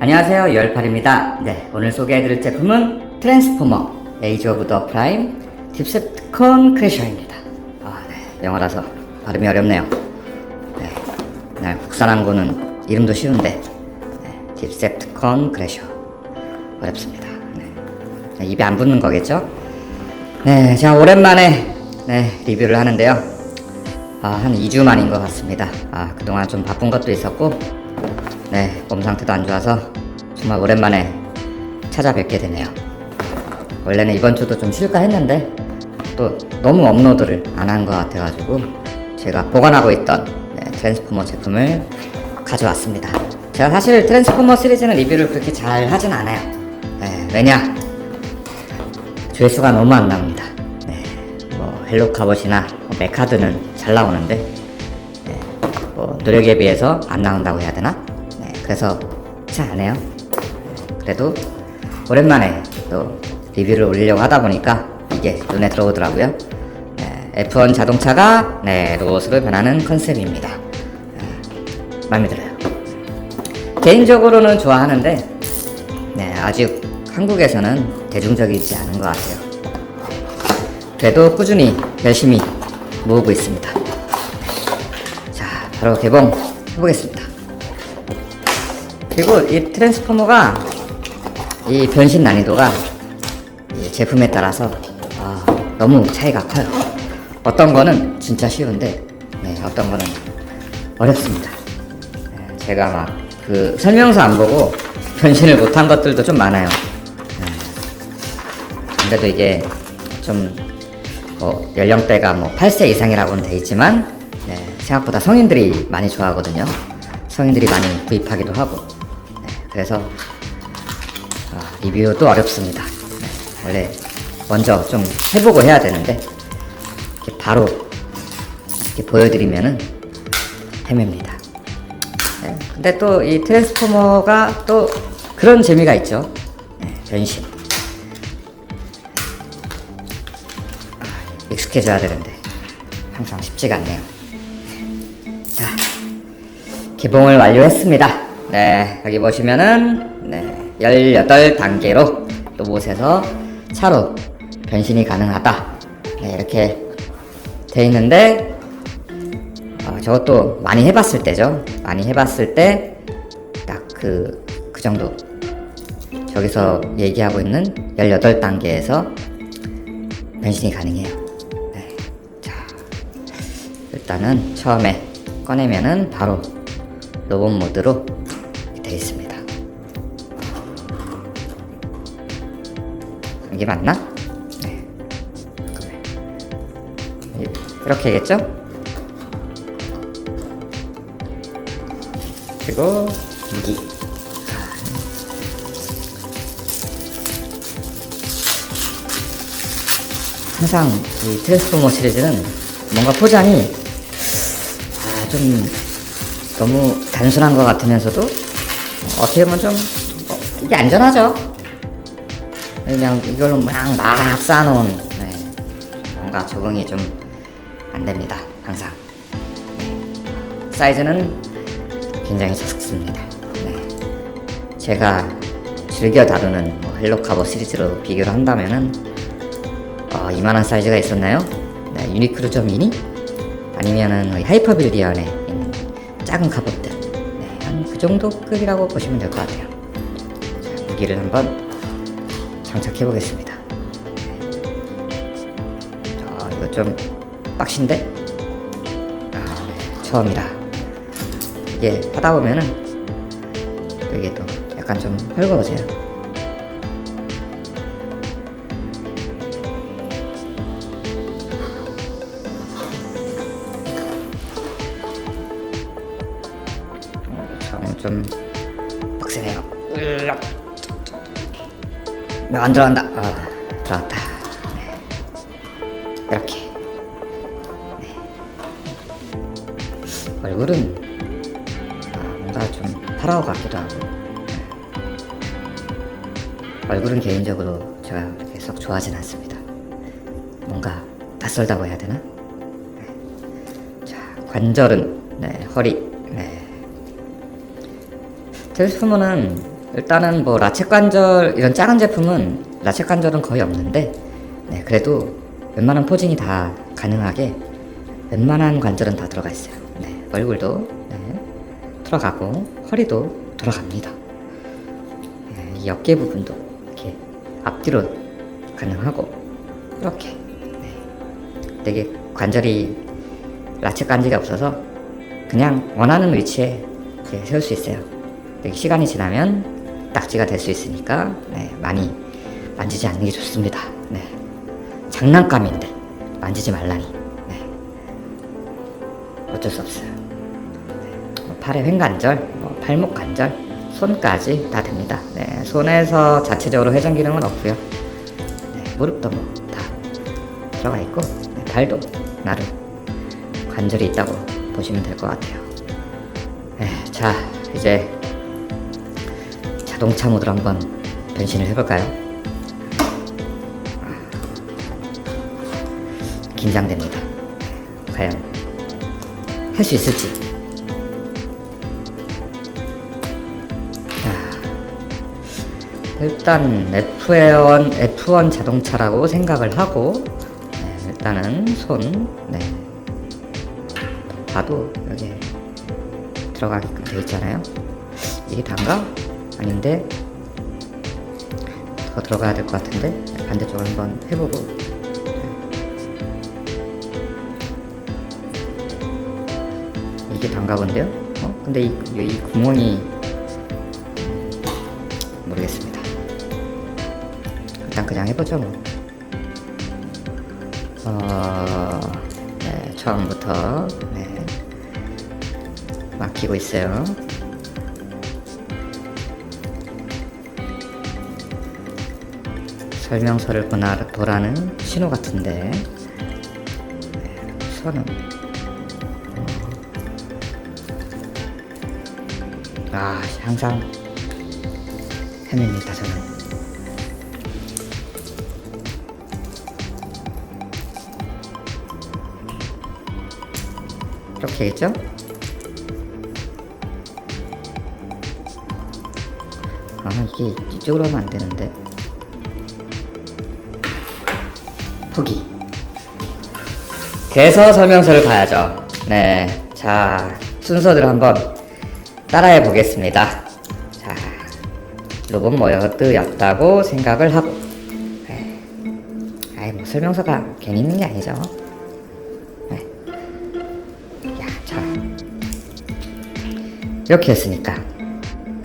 안녕하세요 열팔입니다 네 오늘 소개해드릴 제품은 트랜스포머 에이즈 오브 더 프라임 딥셉트콘 크래셔입니다 아, 네. 영어라서 발음이 어렵네요 네. 네, 국산한 거는 이름도 쉬운데 네. 딥셉트콘 크래셔 어렵습니다 네. 네, 입에 안 붙는 거겠죠? 네 제가 오랜만에 네, 리뷰를 하는데요 아, 한 2주 만인 것 같습니다 아, 그동안 좀 바쁜 것도 있었고 네, 몸 상태도 안 좋아서 정말 오랜만에 찾아뵙게 되네요. 원래는 이번 주도 좀 쉴까 했는데 또 너무 업로드를 안 한 것 같아가지고 제가 보관하고 있던 네, 트랜스포머 제품을 가져왔습니다. 제가 사실 트랜스포머 시리즈는 리뷰를 그렇게 잘 하진 않아요. 네, 왜냐? 조회수가 너무 안 나옵니다. 네, 뭐 헬로 카봇이나 뭐 메카드는 잘 나오는데 네, 뭐 노력에 비해서 안 나온다고 해야 되나? 네, 그래서 잘 안 해요. 네, 그래도 오랜만에 또 리뷰를 올리려고 하다 보니까 이게 눈에 들어오더라고요. 네, F1 자동차가 네, 로봇으로 변하는 컨셉입니다. 네, 마음에 들어요. 개인적으로는 좋아하는데 네, 아직 한국에서는 대중적이지 않은 것 같아요. 그래도 꾸준히 열심히 모으고 있습니다. 자, 바로 개봉 해보겠습니다. 그리고 이 트랜스포머가 이 변신 난이도가 이 제품에 따라서 아, 너무 차이가 커요. 어떤 거는 진짜 쉬운데, 네, 어떤 거는 어렵습니다. 네, 제가 막 그 설명서 안 보고 변신을 못한 것들도 좀 많아요. 네. 근데도 이게 좀 뭐 연령대가 뭐 8세 이상이라고는 돼 있지만 네, 생각보다 성인들이 많이 좋아하거든요. 성인들이 많이 구입하기도 하고 네, 그래서 아, 리뷰도 어렵습니다. 네, 원래 먼저 좀 해보고 해야 되는데 이렇게 바로 이렇게 보여드리면은 헤맵니다. 네, 근데 또 이 트랜스포머가 또 그런 재미가 있죠. 네, 변신. 익숙해져야 되는데 항상 쉽지가 않네요. 자, 개봉을 완료했습니다. 네, 여기 보시면은 네, 18단계로 로봇에서 차로 변신이 가능하다. 네, 이렇게 돼 있는데 어, 저것도 많이 해봤을 때죠. 많이 해봤을 때 딱 그 그 정도. 저기서 얘기하고 있는 18단계에서 변신이 가능해요. 네. 자, 일단은 처음에 꺼내면은 바로 로봇 모드로 있습니다. 이게 맞나? 네. 잠깐만요. 이렇게 겠죠? 그리고 무기. 항상 이 트랜스포머 시리즈는 뭔가 포장이 아, 좀 너무 단순한 것 같으면서도 어떻게 보면 좀 어, 이게 안전하죠. 그냥 이걸로 그냥 막 쌓아놓은 네, 뭔가 적응이 좀 안 됩니다. 항상 네. 사이즈는 굉장히 작습니다. 네. 제가 즐겨 다루는 뭐 헬로카보 시리즈로 비교를 한다면은 어, 이만한 사이즈가 있었나요? 네, 유니크루저 미니? 아니면은 뭐 하이퍼빌리언에 작은 한 그 정도 급이라고 보시면 될 것 같아요. 자, 무기를 한번 장착해 보겠습니다. 자, 이거 좀 빡신데? 아, 네, 처음이라. 이게 하다 보면은 또 이게 또 약간 좀 헐거워져요 안 들어간다. 아, 들어갔다. 네. 이렇게. 네. 얼굴은 아, 뭔가 좀 파라오 같기도 하고. 네. 얼굴은 개인적으로 제가 그렇게 썩 좋아하진 않습니다. 뭔가 낯설다고 해야 되나? 네. 자, 관절은 네, 허리, 네, 트랜스포머는 일단은 뭐 라쳇 관절 이런 작은 제품은 라쳇 관절은 거의 없는데 네, 그래도 웬만한 포징이 다 가능하게 웬만한 관절은 다 들어가 있어요. 네, 얼굴도 네, 들어가고 허리도 들어갑니다. 네, 이 어깨 부분도 이렇게 앞뒤로 가능하고 이렇게 네, 되게 관절이 라쳇 관절이 없어서 그냥 원하는 위치에 세울 수 있어요. 시간이 지나면 딱지가 될 수 있으니까 네, 많이 만지지 않는 게 좋습니다. 네. 장난감인데 만지지 말라니. 네. 어쩔 수 없어요. 네. 뭐 팔의 횡관절, 뭐 팔목 관절, 손까지 다 됩니다. 네. 손에서 자체적으로 회전 기능은 없고요. 네. 무릎도 뭐 다 들어가 있고 네. 발도 나름 관절이 있다고 보시면 될 것 같아요. 네. 자 이제 자동차 모드로 한번 변신을 해볼까요? 긴장됩니다. 과연 할 수 있을지. 자, 일단 F1 F1 자동차라고 생각을 하고 네, 일단은 손 네. 봐도 여기 들어가게끔 되어 있잖아요. 이게 단가? 아닌데 더 들어가야 될 것 같은데 반대쪽을 한번 해보고 이게 단가 본데요? 어? 근데 이, 이 구멍이 모르겠습니다. 일단 그냥 해보죠 뭐. 어, 네, 처음부터 네, 막히고 있어요. 설명서를 보라는 신호 같은데. 네, 선은. 아 항상 헤맵니다 저는. 이렇게 있죠? 아 이게 이쪽으로 하면 안 되는데 포기. 개서 설명서를 봐야죠. 네 자 순서대로 한번 따라해 보겠습니다. 자 로봇 모드였다고 생각을 하고. 네. 아이 뭐 설명서가 괜히 있는 게 아니죠. 네. 야 자. 이렇게 했으니까.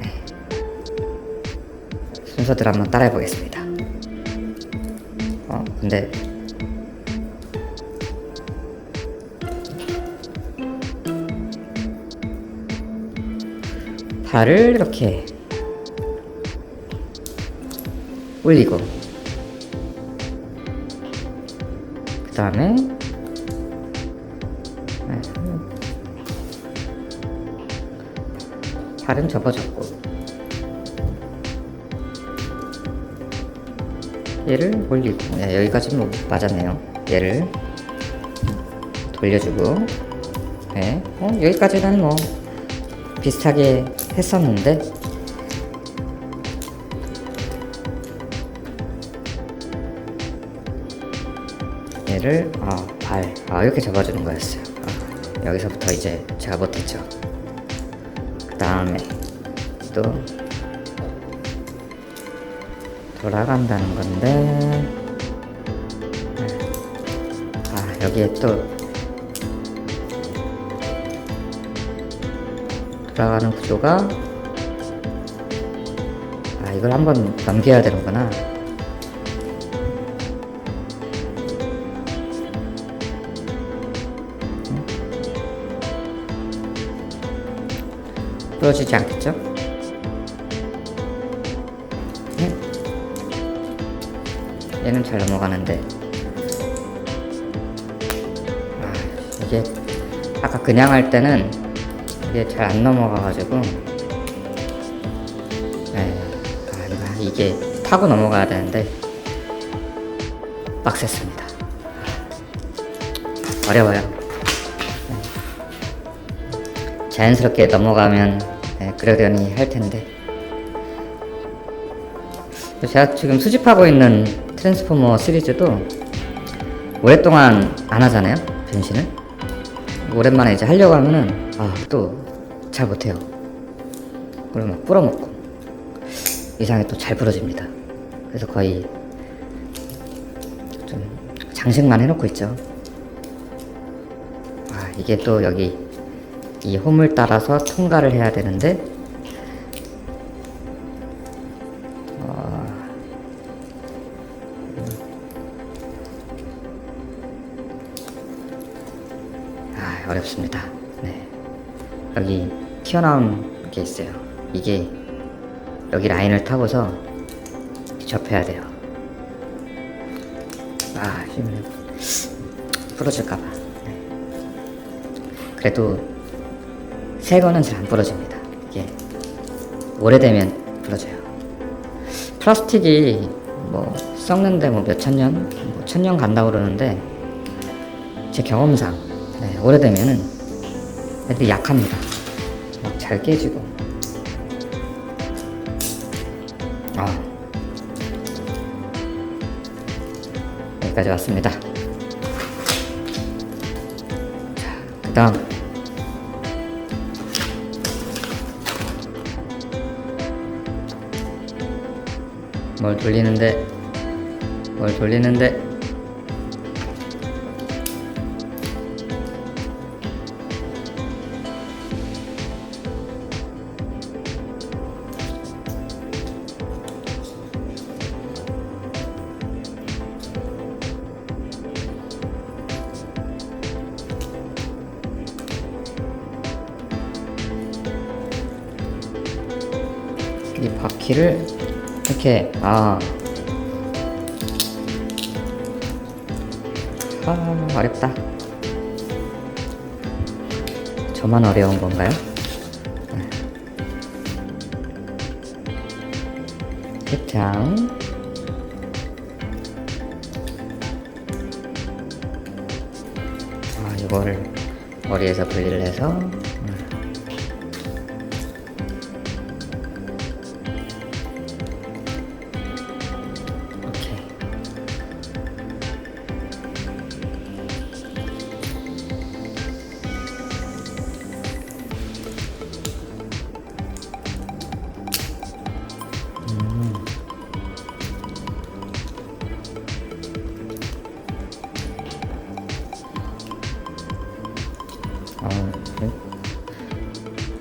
네. 순서대로 한번 따라해 보겠습니다. 어 근데 발을 이렇게 올리고 그 다음에 발은 접어줬고 얘를 올리고 네, 여기까지 뭐 맞았네요. 얘를 돌려주고 네, 어, 여기까지는 뭐 비슷하게 했었는데 얘를 아, 발, 아, 이렇게 잡아주는 거였어요. 아, 여기서부터 이제 제가 못했죠. 그 다음에 또 돌아간다는 건데 아 여기에 또 돌아가는 구조가 아 이걸 한번 넘겨야 되는구나 부러지지 않겠죠? 네. 얘는 잘 넘어가는데 아 이게 아까 그냥 할 때는 이게 잘 안 넘어가가지고 네. 아, 이게 타고 넘어가야 되는데 빡셌습니다 어려워요 네. 자연스럽게 넘어가면 네, 그러려니 할 텐데 제가 지금 수집하고 있는 트랜스포머 시리즈도 오랫동안 안 하잖아요 변신을 오랜만에 이제 하려고 하면은 아 또 잘 못해요. 그러면 막 뿌려먹고 이상하게 또 잘 부러집니다. 그래서 거의 좀 장식만 해놓고 있죠. 아 이게 또 여기 이 홈을 따라서 통과를 해야 되는데 여기 튀어나온 게 있어요. 이게 여기 라인을 타고서 접해야 돼요. 아, 힘을 부러질까봐. 네. 그래도 새 거는 잘 안 부러집니다. 이게 오래되면 부러져요. 플라스틱이 뭐 썩는데 뭐 몇천 년, 뭐 천년 간다고 그러는데 제 경험상 네, 오래되면은 애들이 약합니다. 막 잘 깨지고. 아 여기까지 왔습니다. 자, 그 다음 뭘 돌리는데 뭘 돌리는데 바퀴를 이렇게 아, 아 어렵다. 저만 어려운 건가요? 네. 끝장 아 이거를 머리에서 분리를 해서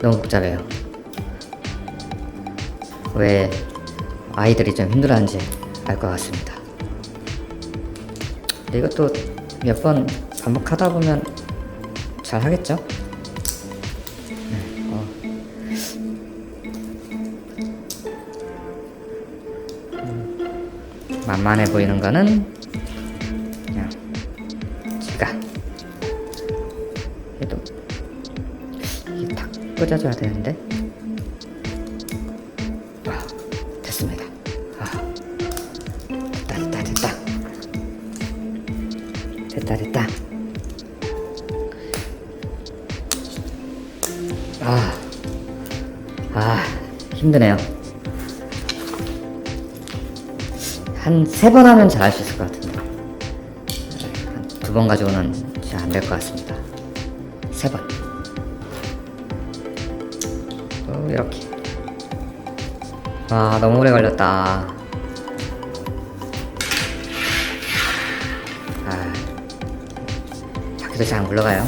너무 복잡해요. 왜 아이들이 좀 힘들어하는지 알 것 같습니다. 이것도 몇 번 반복하다 보면 잘 하겠죠? 네, 어. 음, 만만해 보이는 거는 꽂아줘야 되는데 아, 됐습니다. 아, 됐다, 됐다, 됐다. 됐다, 됐다. 아, 아, 힘드네요. 한 세 번 하면 잘 할 수 있을 것 같은데. 두 번 가지고는 잘 안 될 것 같습니다. 세 번. 또 이렇게. 아, 너무 오래 걸렸다. 아, 바퀴도 잘 안 굴러가요.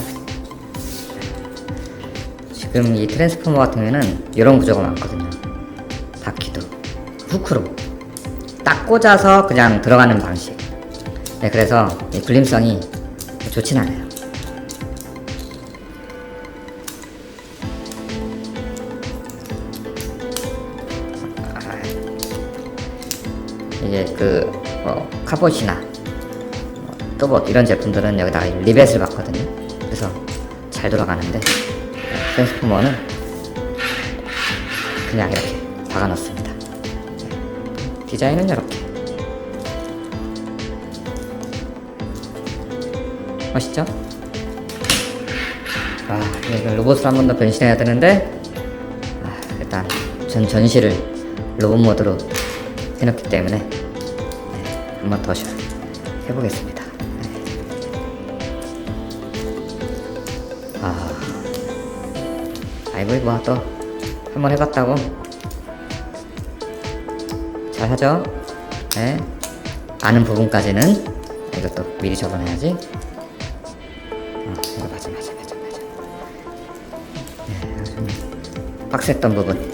지금 이 트랜스포머 경우에는 이런 구조가 많거든요. 바퀴도 후크로 딱 꽂아서 그냥 들어가는 방식. 네, 그래서 이 굴림성이 좋진 않아요. 이게 그 뭐, 카봇이나 또 뭐 이런 제품들은 여기다가 리벳을 받거든요. 그래서 잘 돌아가는데 트랜스포머는 그냥 이렇게 박아놓습니다. 디자인은 이렇게 멋있죠? 아, 이거 로봇을 한번 더 변신해야 되는데 아, 일단 전 전시를 로봇 모드로 해놓기 때문에 네, 한번 더 해보겠습니다. 네. 아, 아이보리 뭐또 한번 해봤다고 잘 하죠? 네. 아는 부분까지는 이것도 미리 적어놔야지. 어, 이거 맞아, 맞아, 맞아, 맞아. 네, 아주 빡셌던 부분.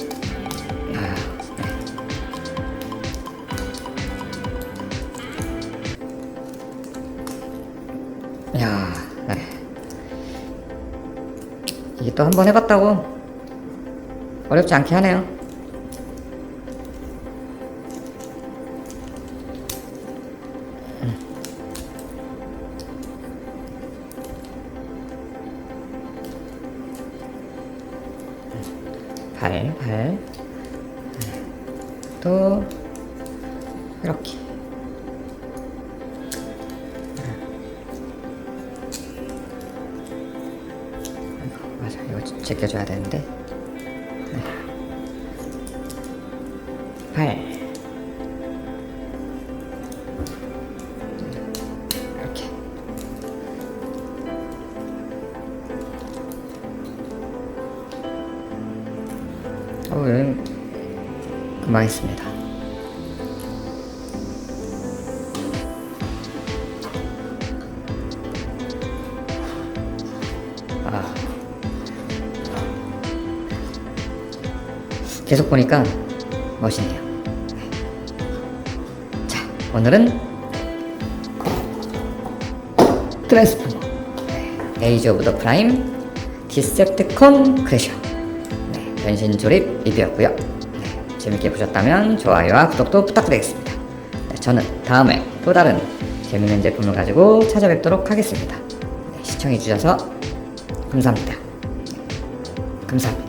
이게 또 한 번 해봤다고 어렵지 않게 하네요. 8 이렇게. 어, 여행 금방 있습니다. 계속 보니까 멋있네요. 자, 오늘은 트랜스포머 에이지 오브 더 프라임 디셉티콘 크래셔 네, 변신 조립 리뷰였고요. 네, 재밌게 보셨다면 좋아요와 구독도 부탁드리겠습니다. 네, 저는 다음에 또 다른 재밌는 제품을 가지고 찾아뵙도록 하겠습니다. 네, 시청해주셔서 감사합니다. 네, 감사합니다.